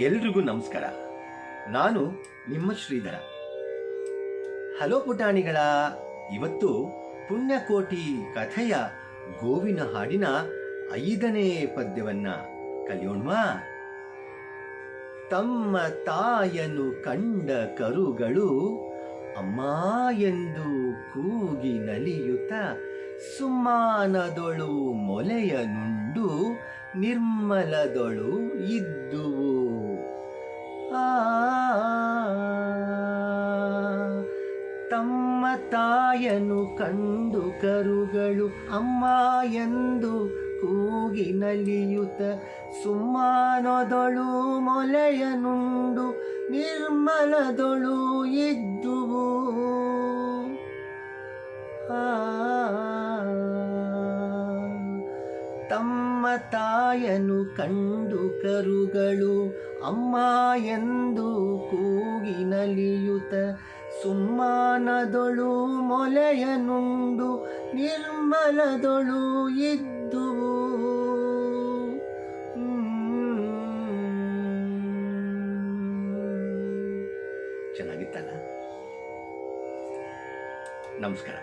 ಎಲ್ರಿಗೂ ನಮಸ್ಕಾರ. ನಾನು ನಿಮ್ಮ ಶ್ರೀಧರ. ಹಲೋ ಪುಟಾಣಿಗಳ, ಇವತ್ತು ಪುಣ್ಯಕೋಟಿ ಕಥೆಯ ಗೋವಿನ ಹಾಡಿನ ಐದನೇ ಪದ್ಯವನ್ನ ಕಲಿಯೋಣ್ವಾ? ತಮ್ಮ ತಾಯನು ಕಂಡ ಕರುಗಳು ಅಮ್ಮ ಎಂದು ಕೂಗಿ ನಲಿಯುತ್ತ ಸುಮ್ಮಾನದೊಳು ಮೊಲೆಯ ನುಂಡು ನಿರ್ಮಲದೊಳು ಇದ್ದುವು ತಮ್ಮ ತಾಯನು ಕಂಡು ಕರುಗಳು ಅಮ್ಮ ಎಂದು ಕೂಗಿ ನಲಿಯುತ ಸುಮ್ಮಾನದೊಳು ಮೊಲೆಯನುಂಡು ನಿರ್ಮಲದೊಳು ಇದ್ದುವು. ಆ ತಾಯನು ಕಂಡು ಕರುಗಳು ಅಮ್ಮ ಎಂದು ಕೂಗಿ ನಲಿಯುತ್ತ ಸುಮ್ಮಾನದೊಳು ಮೊಲೆಯನುಂಡು ನಿರ್ಮಲದೊಳು ಇದ್ದು. ಚೆನ್ನಾಗಿತ್ತಲ್ಲ? ನಮಸ್ಕಾರ.